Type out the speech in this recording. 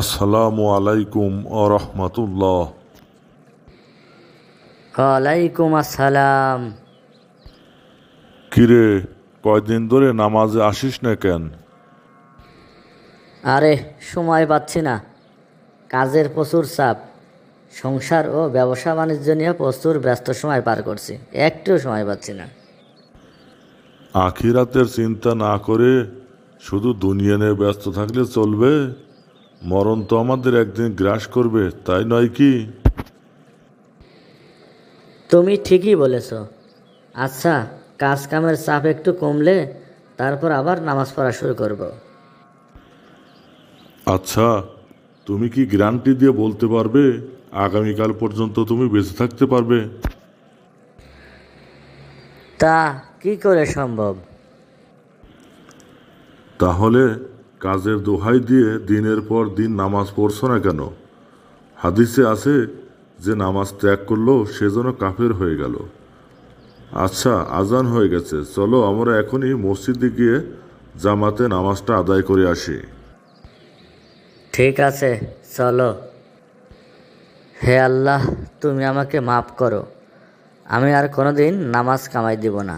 আসসালামু আলাইকুম ও রহমতুল্লাহ। ওয়ালাইকুম আসসালাম। কিরে কয়দিন ধরে নামাজে আসিস না কেন? আরে সময় পাচ্ছি না। কাজের প্রচুর চাপ। সংসার ও ব্যবসা বাণিজ্য নিয়ে প্রচুর ব্যস্ত সময় পার করছি। একটুও সময় পাচ্ছি না। আখিরাতের চিন্তা না করে শুধু দুনিয়া নিয়ে ব্যস্ত থাকলে চলবে? মরণ তো আমাদের একদিন গ্রাস করবে তাই নয় কি? তুমি ঠিকই বলেছ। আচ্ছা কাজ কামের চাপ একটু কমলে তারপর আবার নামাজ পড়া শুরু করব। আচ্ছা তুমি কি গ্যারান্টি দিয়ে বলতে পারবে আগামীকাল পর্যন্ত তুমি বেঁচে থাকতে পারবে? তা কি করে সম্ভব? তাহলে কাজের দোহাই দিয়ে দিনের পর দিন নামাজ পড়ছো না কেন? হাদিসে আছে, যে নামাজ ত্যাগ করল সেজন্য কাফের হয়ে গেল। আচ্ছা আজান হয়ে গেছে, চলো আমরা এখনই মসজিদে গিয়ে জামাতে নামাজটা আদায় করে আসি। ঠিক আছে, চলো। হে আল্লাহ, তুমি আমাকে মাফ করো। আমি আর কোনোদিন নামাজ কামাই দিব না।